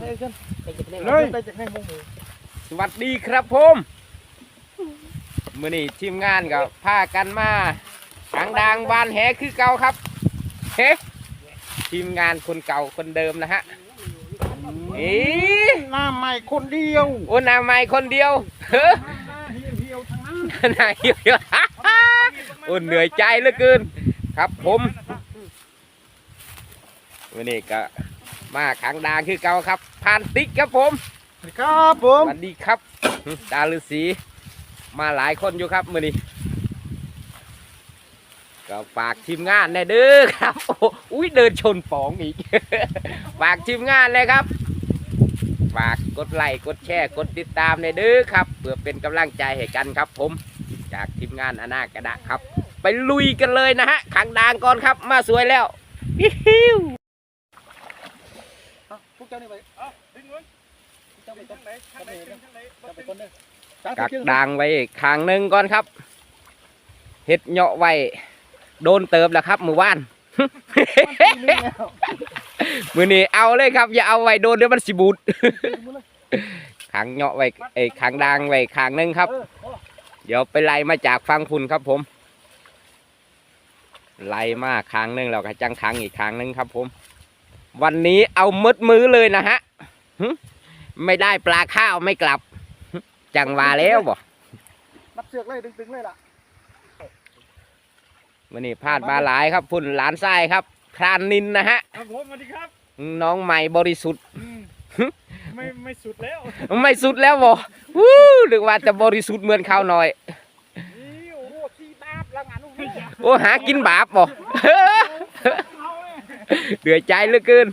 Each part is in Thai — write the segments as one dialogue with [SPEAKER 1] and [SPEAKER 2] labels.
[SPEAKER 1] เลยได้จากไหนมงมือ
[SPEAKER 2] สวัสดีครับผมมื่อนี้ทีมงานกับพากันมาทางดังบานแหคือเก่าครับเฮ้ทีมงานคนเก่าคนเดิมนะฮะเอ๊ะ
[SPEAKER 1] หน้าใหม่คนเดียว
[SPEAKER 2] โอ้นาไม่คนเดียวเฮ้อ
[SPEAKER 1] หน้าเหี่ยวเหี่ยวๆทั้งนั้น
[SPEAKER 2] นายเหี่ยวๆโอ้เหนื่อยใจเหลือเกิน ครับผมวันนี้ก็ มาขังดางคือเก่าครับผ่านติ๊กครับผม
[SPEAKER 1] สวัสดีครับผ
[SPEAKER 2] ส
[SPEAKER 1] ม
[SPEAKER 2] วัสดีครับตาฤาษีมาหลายคนอยู่ครับมือนี้ก็ฝากทีมงานแน่เด้อครับโอ้อุ้ยเดินชนป๋องอีก ฝากทีมงานเลยครับ ฝากกดไลค์กดแชร์กดติดตามในเด้อครับเพื่อเป็นกำลังใจให้กันครับ ผม จากทีมงานอนาคตครับ ไปลุยกันเลยนะฮะขังดางก่อนครับ มาสวยแล้วอิ๊ว
[SPEAKER 1] เอาพวกเจ้านี่ไปเอาดึงเงินเจ้าไปต้นไหนข้างไหนข้างไหนเจ้าไปต้นเด้อ
[SPEAKER 2] กักดางไว้ข้างหนึ่งก่อนครับเห็ดเหาะไว้โดนเติมแล้วครับมือว่าน มือนี้เอาเลยครับ อย่าเอาไว้โดนเดี๋ยวมันสิบูดขังเหาะไว้ไอ้ขังดางไว้ข้างหนึ่งครับ เดี๋ยวไปไล่มาจากฟังคุณครับผม ไล่มาค้างหนึงแล้วก็จังค้างอีกค้างหนึงครับผม วันนี้เอามืดมือเลยนะฮะหึไม่ได้ปลาข้าวไม่กลับหึจังหวาแล้วบ่
[SPEAKER 1] นับเสือกเลยดึงๆเลยล่ะ
[SPEAKER 2] วันนี้พลาดมาหลายครับพุ่นหลานทรายครับครานนินนะฮะ
[SPEAKER 3] ครับผมสวัสดีครับ
[SPEAKER 2] น้องใหม่บริสุทธิ์
[SPEAKER 3] ไม่ไม่สุดแล้ว
[SPEAKER 2] ไม่สุดแล้วบ่วู้หรือว่าจะบริสุทธิ์เหมือนข้าวหน่อย
[SPEAKER 3] นี่โอ้โหขี้บาปละงานลูกนี่อย่า
[SPEAKER 2] โอ้หากินบาปบ่
[SPEAKER 3] เดื
[SPEAKER 2] อดใจเหลือเกิน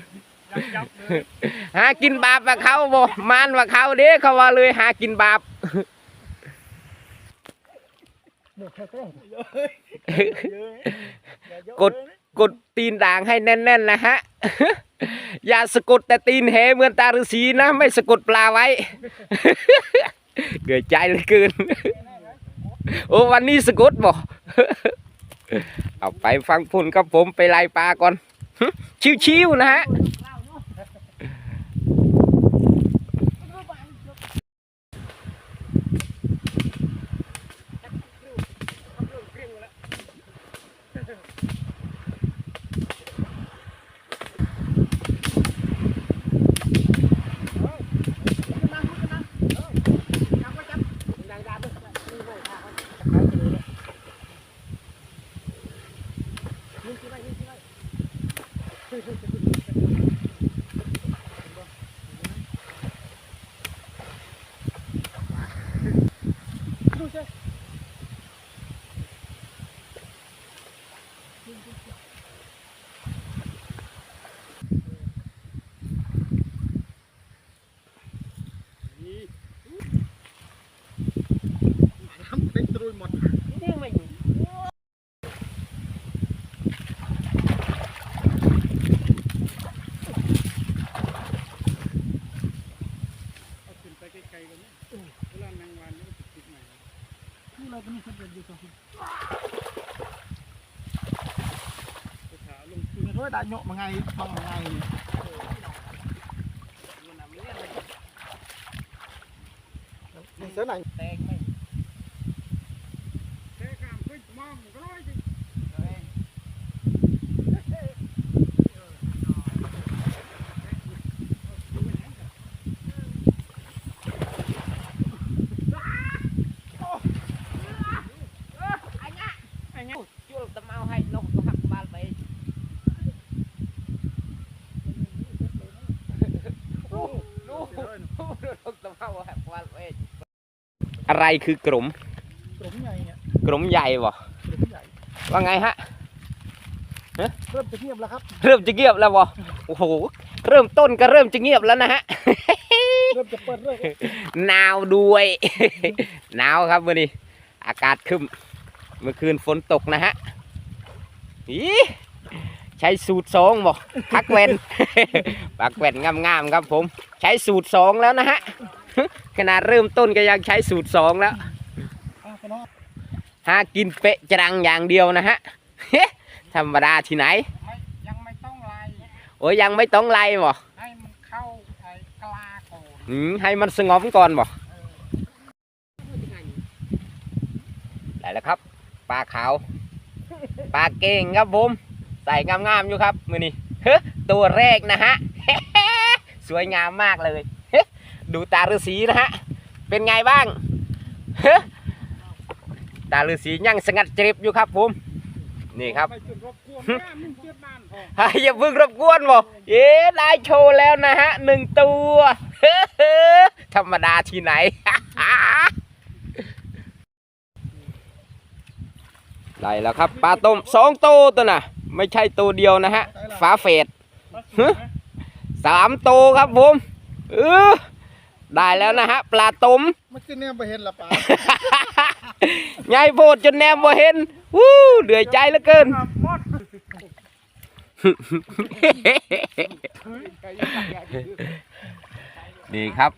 [SPEAKER 2] หากินบาปว่าเขาบ่มานว่าเขาเด้เขาว่าเลยหากินบาปกดกดตีนด่างให้แน่น ๆ นะฮะ อย่าสะกดแต่ตีนเหเหมือนตาฤาษีนะ ไม่สะกดปลาไว้เกิดใจเหลยเกิน โอ้วันนี้สะกดบ่เอาไปฟังพุ่นครับผมไปไล่ปลาก่อน ชิวๆนะฮะำ
[SPEAKER 1] เป็นตรุยหมด
[SPEAKER 3] เอาขึ้นไปไกลๆกันเนี่ยเวลานางวานนี่ติดติดใหม่
[SPEAKER 1] นี่เราก็มีคนเดินอยู่สองคน
[SPEAKER 3] ไปขาลงขึ้น
[SPEAKER 1] เฮ้ยได้เหยาะมาไงฟังมาไงเนี่ย
[SPEAKER 3] มันน้ำเลี้ยงเลย
[SPEAKER 1] นี่เสือไหน
[SPEAKER 3] แตกไหมแต อะ
[SPEAKER 2] ไรคือกลุ่ม
[SPEAKER 1] กลมใหญ่เนี่ย
[SPEAKER 2] กลุ่มใหญ่บ่
[SPEAKER 1] กลมใหญ่
[SPEAKER 2] ว่าไงฮะ
[SPEAKER 1] เริ่มจะเงียบแล้วครับ
[SPEAKER 2] เริ่มจะเงียบแล้วบ่โอ้โหเริ่มต้นก็เริ่มจะเงียบแล้วนะฮะ
[SPEAKER 1] เริ่มจะเปิดเรื่อย
[SPEAKER 2] หนาวด้วยหนาวครับวันนี้ อากาศครึมเมื่อคืนฝนตกนะฮะอีใช้สูตรสองบอกพักแว่นพักแว่นงามๆครับผม ใช้สูตรสองแล้วนะฮะ ขนาดเริ่มต้นก็ยังใช้สูตรสองแล้ว
[SPEAKER 1] อะพี่น้อง
[SPEAKER 2] หากินเปะจรังอย่างเดียวนะฮะธรรมดาที่ไหน
[SPEAKER 3] ไม่ยังไม่ต้องไล่
[SPEAKER 2] โอ้ยยังไม่ต้องไล่บ่
[SPEAKER 3] ให้มันเข้าไอ้กลาก่อน
[SPEAKER 2] อืมให้มันสงบก่อนบ่ได้แล้วครับปลาขาวปลาเก่งครับผมใส่งามๆอยู่ครับมือนี้เฮ้ตัวแรกนะฮะสวยงามมากเลยเฮ้ ดูตาฤาษีนะฮะ เป็นไงบ้าง ตาฤาษียังสงัดเจ็บอยู่ครับผม นี่ครับ
[SPEAKER 3] ไปจุดรบกวนแม่มึงเจ็บบ้านพอ
[SPEAKER 2] ฮะอย่าเพิ่งรบกวนบ่เอ๊ได้โชว์แล้วนะฮะหนึ่งตัวธรรมดาที่ไหนได้แล้วครับปลาต้มสองตัวตัวน่ะไม่ใช่ตัวเดียวนะฮะฝาเฟดสามตัวครับผมเออ ได้แล้วนะฮะ ปลาต้ม
[SPEAKER 3] มันจะเนี่ยไปเห็นละป่า
[SPEAKER 2] ไงโพดจนแนมบ่เห็นวู้เดือยใจเหลือเกิน
[SPEAKER 1] หมด
[SPEAKER 2] นี่ครับ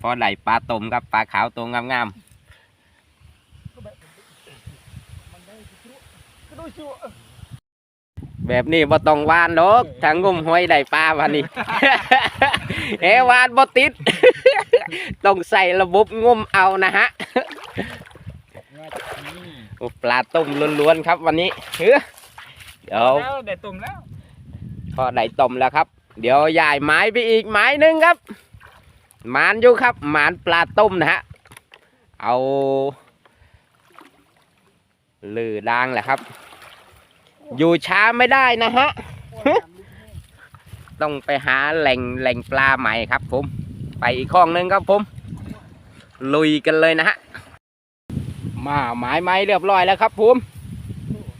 [SPEAKER 2] พอได้ปลาต้มครับปลาขาวตัวงาม
[SPEAKER 3] ก็ดูชัว
[SPEAKER 2] ๆ แบบนี้บ่ต้องหวานดอกทางงมหอยได้ปลาวันนี้ เอหวานบ่ติด ต้องใส่ระบบงมเอานะฮะโอ้ปลาต้มล้วนๆครับวันนี้เฮ้อเดี๋ยว
[SPEAKER 1] แล้วเด็ดตุ่มแล้ว
[SPEAKER 2] พอได้ต้มแล้วครับ เดี๋ยวย้ายไม้ไปอีกไม้หนึ่งครับหมานอยู่ครับหมานปลาต้มนะฮะเอาลือดังแหละครับ อยู่ช้าไม่ได้นะฮะ ต้องไปหาแหล่งแหล่งปลาใหม่ครับผม ไปอีกข้องหนึ่งครับผม ลุยกันเลยนะฮะ มาหมายไม้เรียบร้อยแล้วครับผม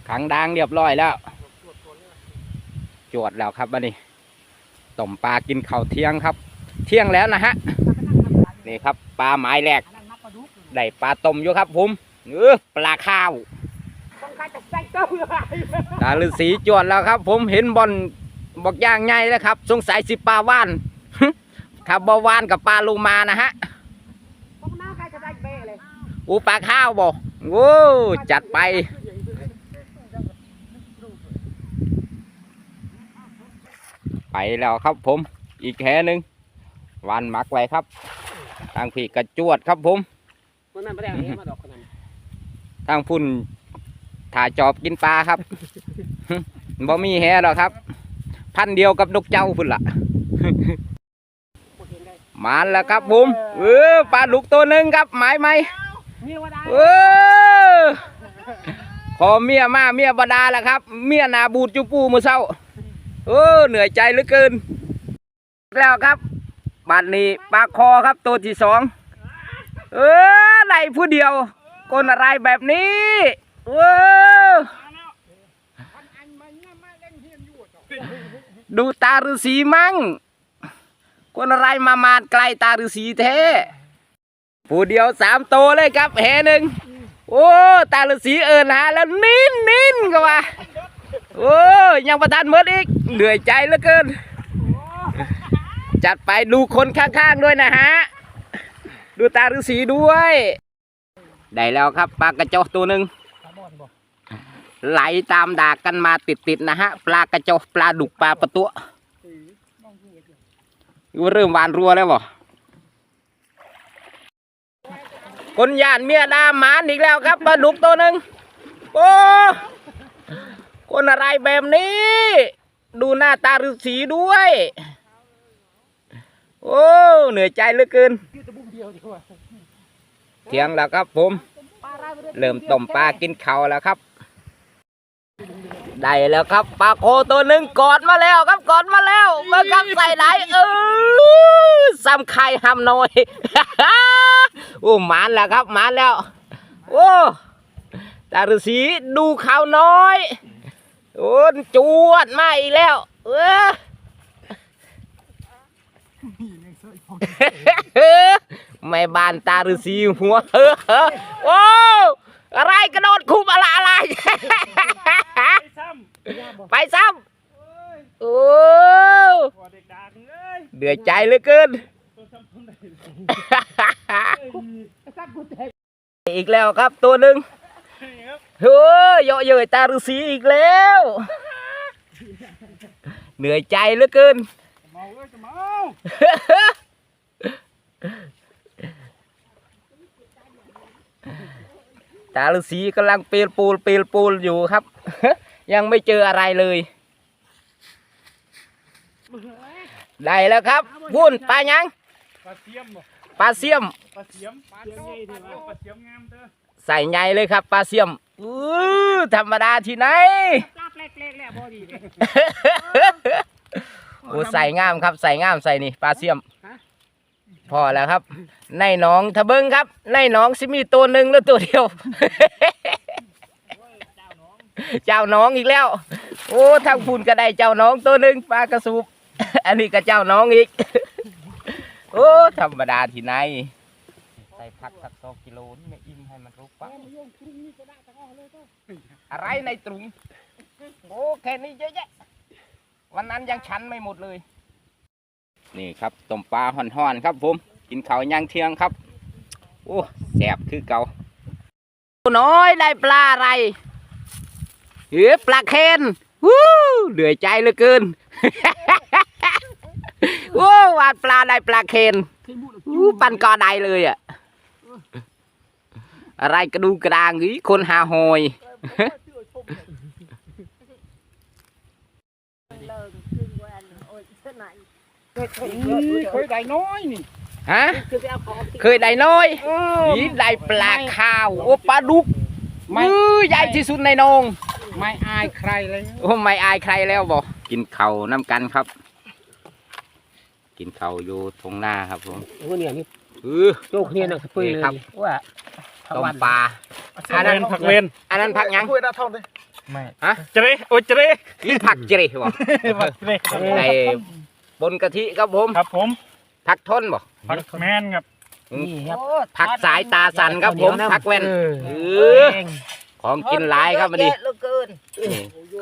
[SPEAKER 2] ขังดางเรียบร้อยแล้ว จวดแล้วครับบันนี้ต้มปลากินข้าวเที่ยงครับ เที่ยงแล้วนะฮะ นี่ครับ ปลาหมายแรก ได้ปลาต้มอยู่ครับผมเออปลาข้าว ตาฤาษีจวดแล้วครับ ผมเห็นบอลบอกย่างไงแล้วครับ สงสัยสิปลาว่านครับบอว่านกับปลาลูมานะฮะอูปลาข้าวบ่โว้จัดไปไปแล้วครับผมอีกแค่หนึ่งวันหมักไว้ครับ ทางพี่กระจวดครับผม
[SPEAKER 4] มันนั่นไม่ได้เอาเองมาดอกคนนั้น
[SPEAKER 2] ทางพุ่น ถ่าจอบกินปลาครับ บ่มีแฮหรอกครับ พันเดียวกับนกเจ้าพุ่นละมาแล้วครับผมเออปลาดุกตัวหนึ่งครับหมายไหม
[SPEAKER 4] เอ
[SPEAKER 2] อขอเมียมาเมียบดาแล้วครับ เมียหนาบูดจูปูมือเศร้าเออเหนื่อยใจเหลือเกิน แล้วครับบัดนี้ปลาคอครับตัวที่สองเออได้ผู้เดียวคนอะไรแบบนี้ เออดูตาฤาษีมั่ง คนอะไรมามาดไกลตาฤาษีแท้ผู้เดียวสามโตเลยครับแหหนึ่งโอ้ ตาฤาษีเอินหาแล้วนิ่นนิ่นก็ว่า โอ้ยังประทานเมิดอีก เหนื่อยใจเหลือเกิน จัดไปดูคนข้างๆด้วยนะฮะ ดูตาฤาษีด้วย ได้แล้วครับปลากระจอกตัวหนึ่ง ไหลตามดากกันมาติดๆนะฮะ ปลากระจอกปลาดุกปลาประตัวเริ่มวานรัวแล้วบ่คนยานเมียดาหมานอีกแล้วครับปลาดุกตัวหนึ่งโอ้คนอะไรแบบนี้ ดูหน้าตาฤาษีด้วย โอ้เหนื่อยใจเหลือเกินเที่ยงแล้วครับผม เริ่มต้มปลากินเขาแล้วครับ ได้แล้วครับปลาโคตัวหนึ่งกอดมาแล้วครับกอดมาแล้วเมื่อครับใส่ไหนเออซ้ำไข่ห้ำน้อยโอ้หมานแล้วครับหมานแล้วโอ้ตาฤาษีดูข่าวน้อยโอ้จวดมาอีกแล้วเออแม่บานตาฤาษีหัวเฮ้อโอ้อะไรกระโดดคุบอะไรอะไร ไปซ้ำโอ้ำ
[SPEAKER 1] หัวเด็กดังเอ้ย
[SPEAKER 2] เดือดใจเหลือเกิน
[SPEAKER 1] ตัวซ้ำคนไหน
[SPEAKER 2] อีกแล้วครับตัวหนึ่ง
[SPEAKER 1] ครับ
[SPEAKER 2] เฮ้ยเยอะเย้ยตาฤาษีอีกแล้ว เหนื่อยใจเหลือเกิน
[SPEAKER 3] เมาเอ้ยจะเมา
[SPEAKER 2] ตาฤาษีกำลังเปลวปูลเปลวปูลอยู่ครับ ยังไม่เจออะไรเลย ได้แล้วครับวุ่นปลายัง
[SPEAKER 3] ปลาเสียมบ่
[SPEAKER 2] ปลาเสียม
[SPEAKER 3] ปลาเสียมปลาเสียมปลาเสียมงามเด้อ
[SPEAKER 2] ใส่ใหญ่เลยครับปลาเสียมอื้อธรรมดาที่ไหน
[SPEAKER 4] ลาบเล็กๆแหละพอดีเลย
[SPEAKER 2] โอ้ใส่งามครับใส่งามใส่นี่ปลาเสียมพอแล้วครับ ในหนองทะเบิงครับ ในหนองสิมีตัวหนึ่งหรือตัวเดียว เจ้าน้องอีกแล้ว โอ้ทางพูนก็ได้เจ้าน้องตัวหนึ่งปลากระสูบอันนี้ก็เจ้าน้องอีก โอ้ธรรมดาที่ไหนใส่ผักสักสองกิโลนี่ไม่อิ่มให้มันรู้ปะอะไรในตรุงโอ้แค่นี้เยอะแยะวันนั้นยังชันไม่หมดเลย นี่ครับต้มปลาห่อนๆครับผมกินข้าวย่างเที่ยงครับ โอ้แสบคือเก่าน้อยได้ปลาอะไร เฮ้ยปลาเคนวู้เหลือใจเหลือเกินโอ้วาดปลาได้ปลาเคนอู้ปันกอได้เลยอะ อะไรกระดูกกระดางอีคนหาหอย
[SPEAKER 3] เคยได้น้อยนี่
[SPEAKER 2] ฮะ
[SPEAKER 4] คือไปเอาของที่
[SPEAKER 2] เคยได้น้อย
[SPEAKER 3] เออ
[SPEAKER 2] นี่ได้ปลาข้าวโอ้ปลาดุกมือใหญ่ที่สุดในโหนง
[SPEAKER 3] ไม่อายใครเลย
[SPEAKER 2] โอ้ไม่อายใครแล้วบอกกินเขาวน้ำกันครับ กินเขาวอยู่ตรงหน้าครับผม
[SPEAKER 4] โอ้เนี่ยนี่
[SPEAKER 2] เออ
[SPEAKER 4] โจกเนี่ยน่ะปุ้ยเลย
[SPEAKER 2] ครับ
[SPEAKER 4] ว่า
[SPEAKER 2] ต้มปลา
[SPEAKER 3] ผักเวนผักเวน
[SPEAKER 2] อันนั้นผักหยัง
[SPEAKER 1] คุยได้เท่านี้ไม่
[SPEAKER 2] ฮะ
[SPEAKER 3] เจเรโอ้เจเร
[SPEAKER 2] นี่ผักเจริบอก
[SPEAKER 3] ผักเจเร
[SPEAKER 2] ในบนกะทิครับผม
[SPEAKER 3] ครับผม
[SPEAKER 2] ผักทนบอก
[SPEAKER 3] ผักแมนครับ
[SPEAKER 4] นี่ครับ
[SPEAKER 2] ผักสายตาสันครับผมผักแว่น
[SPEAKER 4] เออ
[SPEAKER 2] เออ ของกินหลายครับวันนี้
[SPEAKER 5] เหลือเกิน
[SPEAKER 2] นี่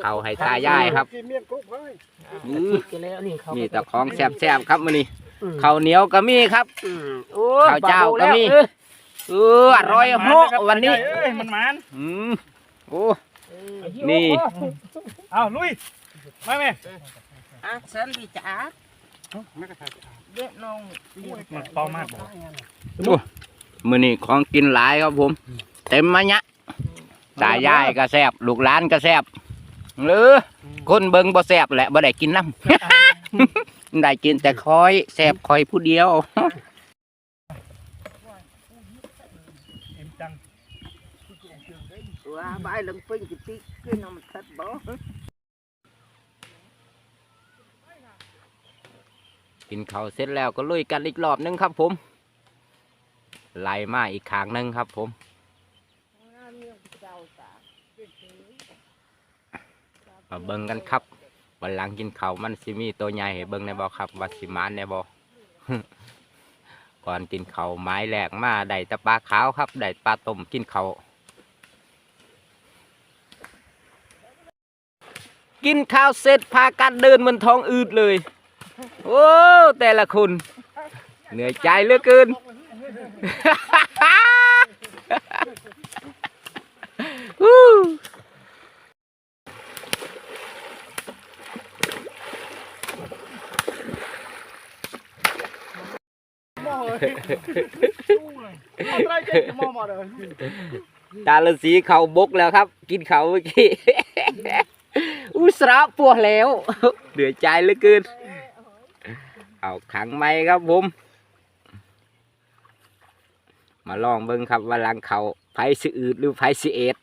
[SPEAKER 2] เขาให้ตายายครับ
[SPEAKER 3] กินเมี่ยงกุ๊กเฮ้ย
[SPEAKER 2] อือ
[SPEAKER 4] กินแล้วนี่เขา
[SPEAKER 2] มีแต่ของแซ่บๆครับวันนี้
[SPEAKER 4] อืม
[SPEAKER 2] ข้าวเหนียวก็มีครับ
[SPEAKER 4] อืมโอ้
[SPEAKER 2] ข้าวเจ้าก็มี
[SPEAKER 4] เออ
[SPEAKER 2] เอออร่อยโฮะวันนี้
[SPEAKER 3] เอ้ยมันมัน
[SPEAKER 2] อืมโอ้นี่
[SPEAKER 3] เอาลุยมาไหม
[SPEAKER 5] อะเส้นดีจ้า
[SPEAKER 3] ไม่กระทาย
[SPEAKER 5] เด็ดนอง
[SPEAKER 3] มันเปามากบ่
[SPEAKER 2] โอ้มือนี้ของกินหลายครับผม เต็มมะยะ ตายายก็แซบลูกหลานก็แซบหรือคนเบิงบ่แซบแหละบ่ได้กินน้ำ ได้กินแต่คอยแซบคอยผู้เดียว
[SPEAKER 3] เอ็มจัง
[SPEAKER 5] ว่าใบลังปิ้งจิติกินน้ำทัดบ่
[SPEAKER 2] กินข้าวเสร็จแล้วก็ลุยกันอีกรอบหนึงครับผม ไล่มาอีกขางหนึงครับผม มาเบิ่งกันครับวันหลังกินเขามันสิมีตัวใหญ่เบิ่งในบ่ครับว่าสิมานในบ่ก่อนกินเขาไม้แรกมาได้แต่ปลาขาวครับได้ปลาต้มกินเขากินข้าวเสร็จพากันเดินมันท้องอืดเลย โอ้แต่ละคน เหนื่อยใจเหลือเกิน ฮู้
[SPEAKER 3] อะไรเจ๊มอมาเลย
[SPEAKER 2] ตาลสีเขาบกแล้วครับ กินเขาเมื่อกี้อุสระปวดแล้วเหนื่อใจเหลือเกิน เอาขังไม้ครับผมมาลองเบิ่งครับว่าหลังเขาไผสิอืดหรือไผสิเอ็ด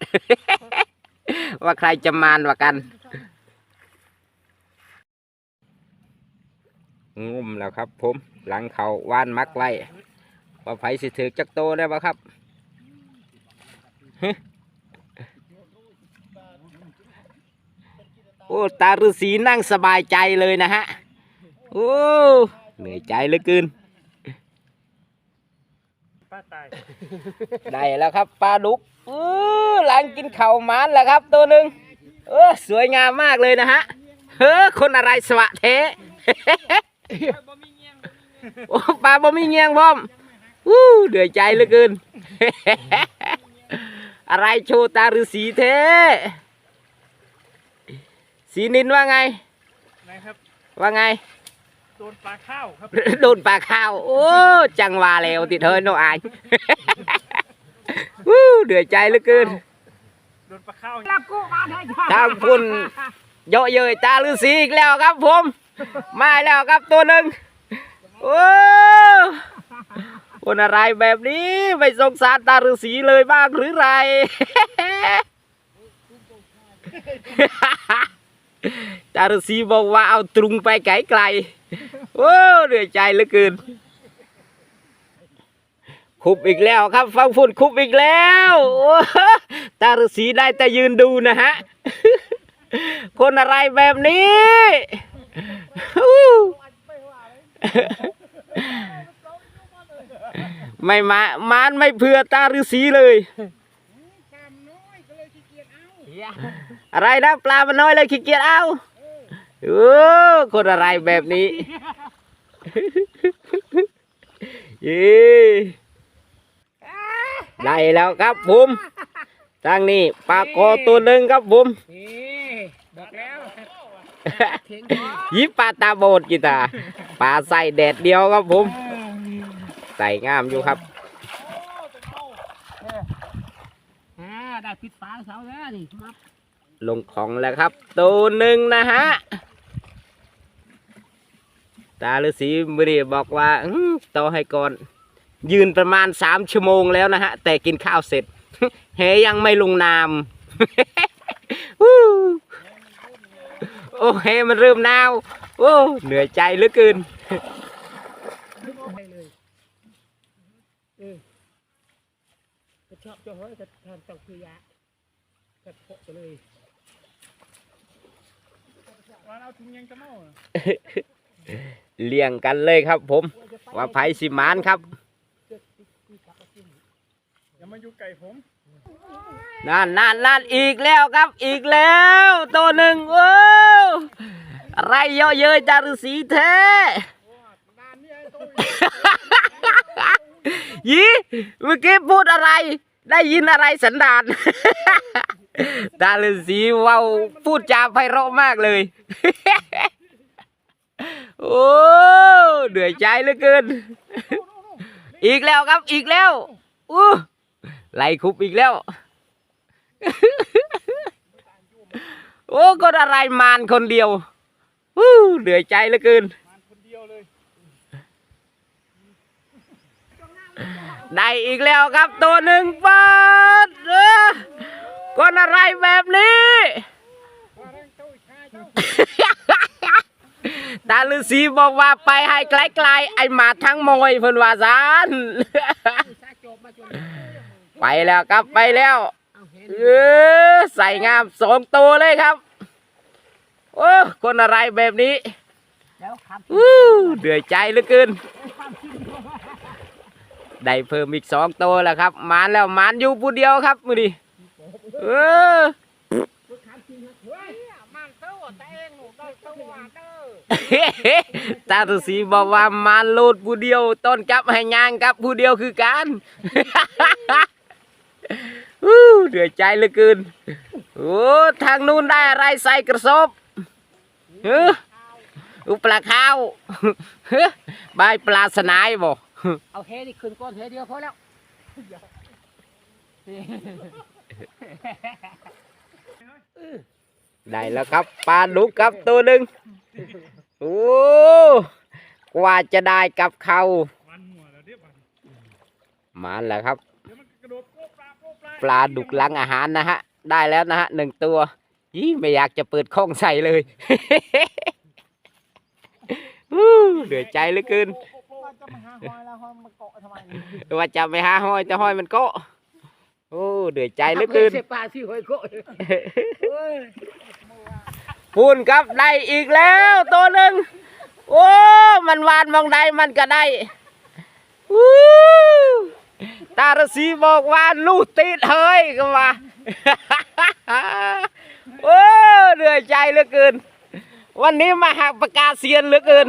[SPEAKER 2] ว่าใครจะมานว่ากันงุ่มแล้วครับผมหลังเขาว่านมักไว้ ว่าไผสิถือจักโตได้ปะครับโอ้ตาฤาษีนั่งสบายใจเลยนะฮะโอ้เหนื่อยใจเหลือเกิน
[SPEAKER 3] ป้าตาย
[SPEAKER 2] ได้แล้วครับปลาดุกเออหลังกินเข่าวหมานแล้วครับ ตัวหนึ่งเออสวยงามมากเลยนะฮะเฮ้อคนอะไรสวะเทโอ้ปลาบ่มีเงียงพร้อม อู้เดือดใจเหลือเกิน อะไรโชว์ตาฤาษีเทสีนินว่าไง
[SPEAKER 3] นะครับ
[SPEAKER 2] ว่าไง
[SPEAKER 1] โดนปลาข้าวครับ
[SPEAKER 2] โดนปลาข้าว โอ้ จังหวาแล้วติดเฮ้ยน้องอายวู้เดือดใจเหลือเกิน
[SPEAKER 1] โดนปลาข้าว
[SPEAKER 4] รับกูมาได้จ้า
[SPEAKER 2] ทางคุณเยอะเย้ยตาฤาษีอีกแล้วครับผม มาแล้วครับตัวหนึ่งโอ้ คนอะไรแบบนี้ไม่สงสารตาฤาษีเลยบ้างหรือไร ตาฤาษีบอกว่าเอาตรุงไปไกลไกลโอ้เหนื่อยใจเหลือเกิน คุบอีกแล้วครับ ฟังฝุ่นคุบอีกแล้วตาฤาษีได้แต่ยืนดูนะฮะ คนอะไรแบบนี้ ไม่มามานไม่เผื่อตาฤาษีเลยอะไรนะปลามันน้อยเลยขี้เกียจเอาโอ้คนอะไรแบบนี้ เย้ได้แล้วครับผมทางนี้ปลาโกอตัวหนึ่งครับผม
[SPEAKER 4] นี่บอกแล้วเถียง
[SPEAKER 2] ยิบปลาตาโบดกีตาปลาใส่แดดเดียวครับผม ใส่งามอยู่ครับ
[SPEAKER 4] อ่าได้ปิดฝาเสาแล้วนี่มา
[SPEAKER 2] ลงของแล้วครับ ตัวหนึ่งนะฮะ ตาฤาษีมือีบอกว่าต่อให้ก่อน ยืนประมาณสามชั่วโมงแล้วนะฮะ แต่กินข้าวเสร็จ เฮยังไม่ลงนามโอ้เฮมันเริ่มหนาว โอ้ เหนื่อยใจเหลือเกิน
[SPEAKER 4] ได้เลยเออ ก็ชอบจะห้อยก็ทำต้องคือยาก็โปะไปเลย
[SPEAKER 1] วันเอาถุงยังจะเมาน่ะ
[SPEAKER 2] เลี่ยงกันเลยครับผม ว่าไผสิมานครับ
[SPEAKER 1] อย่ามาอยู่ไก่ผม
[SPEAKER 2] นั่นนั่นนั่นอีกแล้วครับ อีกแล้ว ตัวหนึ่งโอ้อะไรเยอะเย้ยจารุสีแท้ยีเมื่อกี้พูดอะไร ได้ยินอะไรสันดานตาฤาษีว้าพูดจาไพเราะมากเลย โอ้เหนื่อยใจเหลือเกิน อีกแล้วครับอีกแล้วอู้ไล่คุบอีกแล้ว โอ้คนอะไรมานคนเดียววู้เหนื่อยใจเหลือเกิน
[SPEAKER 1] มันคนเดียวเลย
[SPEAKER 2] ได้อีกแล้วครับตัวหนึ่งเปิดเออคนอะไรแบบนี้ ตาฤาษีบอกว่าไปให้ไกลๆไอหมาทั้งมอยเพิ่นว่าซาน
[SPEAKER 4] ซาโจบมาจน
[SPEAKER 2] ไปแล้วครับไปแล้ว
[SPEAKER 4] เอาเห็น
[SPEAKER 2] เออใส่งามสองตัวเลยครับ โอ้คนอะไรแบบนี้
[SPEAKER 4] แล้วครับ
[SPEAKER 2] วู้เดือดใจเหลือเกิน ได้เพิ่มอีกสองตัวแล้วครับมานแล้วมานอยู่ผู้เดียวครับมือดีเออ
[SPEAKER 4] ตาแต่เองหนูได้เต้าว่าเด้อ
[SPEAKER 2] ตาตุสีบอกว่ามานโลดผู้เดียว ต้นกับให้ยางกับผู้เดียวคือกันวู้เดือดใจเหลือเกินโอ้ทางนู้นได้อะไรใส่กระสอบเฮ้ออปลาข้าวเฮ้อใบปลาสนายบ่
[SPEAKER 4] เอาเฮนี่ขึ้นก้อนเฮเดียวพอแล้ว
[SPEAKER 2] ได้แล้วครับปลาดุกครับตัวหนึ่งโอ้กว่าจะได้กับเขามาแล้วครับ
[SPEAKER 1] ปลา
[SPEAKER 2] ดุกลังอาหารนะฮะ ได้แล้วนะฮะหนึ่งตัวยี่ไม่อยากจะเปิดข้องใส่เลยเหนื่อยใจเหลือเกิน
[SPEAKER 4] จะมาหาหอยแล้วหอยมาเกาะทำไม
[SPEAKER 2] ว่าจะไปหาห้อยแต่ห้อยมันก็โอ้เดือดใจเหลือเกิน
[SPEAKER 4] เสียปลาที่หอยเกาะเอ้ย
[SPEAKER 2] พูนครับได้อีกแล้วตัวหนึ่งโอ้มันวานมองใดมันก็ได้วู้ตาฤาษีบอกว่าลูกติดเฮ้ยก็ว่าโอ้เหนื่อยใจเหลือเกิน วันนี้มาหักประกาศเซียนเหลือเกิน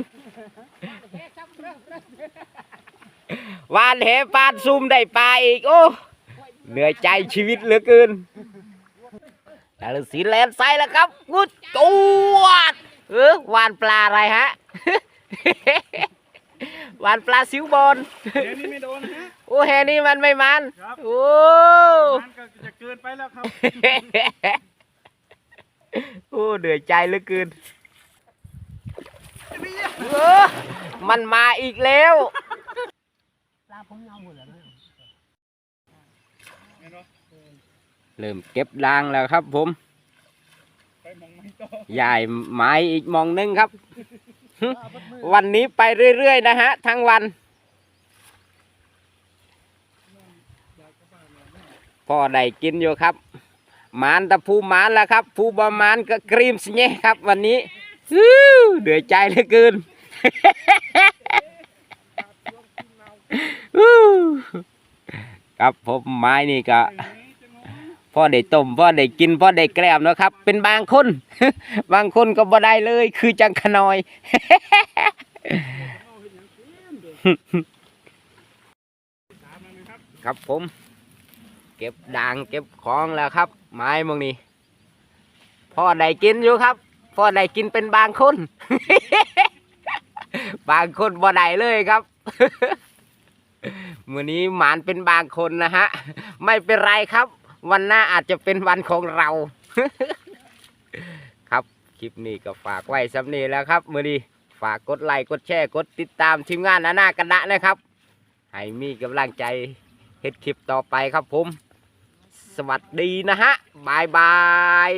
[SPEAKER 2] วานเหปานซุ่มได้ปลาอีกโอ้เหนื่อยใจชีวิตเหลือเกินตาฤาษีแลนไซแล้วครับกุดจวดเออวานปลาอะไรฮะหวานปลาซิวบอล
[SPEAKER 1] เดี๋ยวนี้ไม่โดนนะฮะ
[SPEAKER 2] โอ้แฮนี่มันไม่มัน
[SPEAKER 1] ครับ
[SPEAKER 2] โอ้
[SPEAKER 1] มันก็จะเกินไปแล้วครับ
[SPEAKER 2] โอ้เดือดใจเหลือเกินเออมันมาอีกแล้ว
[SPEAKER 4] ปลา ผมเงาหมดแล้ว
[SPEAKER 1] เริ่
[SPEAKER 2] มเก็บดางแล้วครับ ผมใหญ่ไม้อีกมองหนึงครับ วันนี้ไปเรื่อยๆนะฮะ ทั้งวันพ่อได้กินอยู่ครับมานตะภูหมานแล้วครับภูบามานก็กรีมสเน่ครับ วันนี้เดือดใจเหลือเกิน ครับผมไม้นี่ก็พ่อได้ต้มพ่อได้กินพ่อได้แกล้มนะครับ เป็นบางคน บางคนก็บ่ได้เลย คือจังขนอยครับผม เก็บด่างเก็บของแล้วครับ ไม้มองนี้พ่อได้กินอยู่ครับพ่อได้กินเป็นบางคน บางคนบ่ได้เลยครับ มื้อนี้หมานเป็นบางคนนะฮะ ไม่เป็นไรครับ วันหน้าอาจจะเป็นวันของเรา ครับคลิปนี้ก็ฝากไว้สำนีแล้วครับ มือนี้ฝากกดไลค์กดแชร์กดติดตามทีมงานอาณากระดะนะครับ ให้มีกำลังใจเฮ็ดคลิปต่อไปครับผม สวัสดีนะฮะบายบาย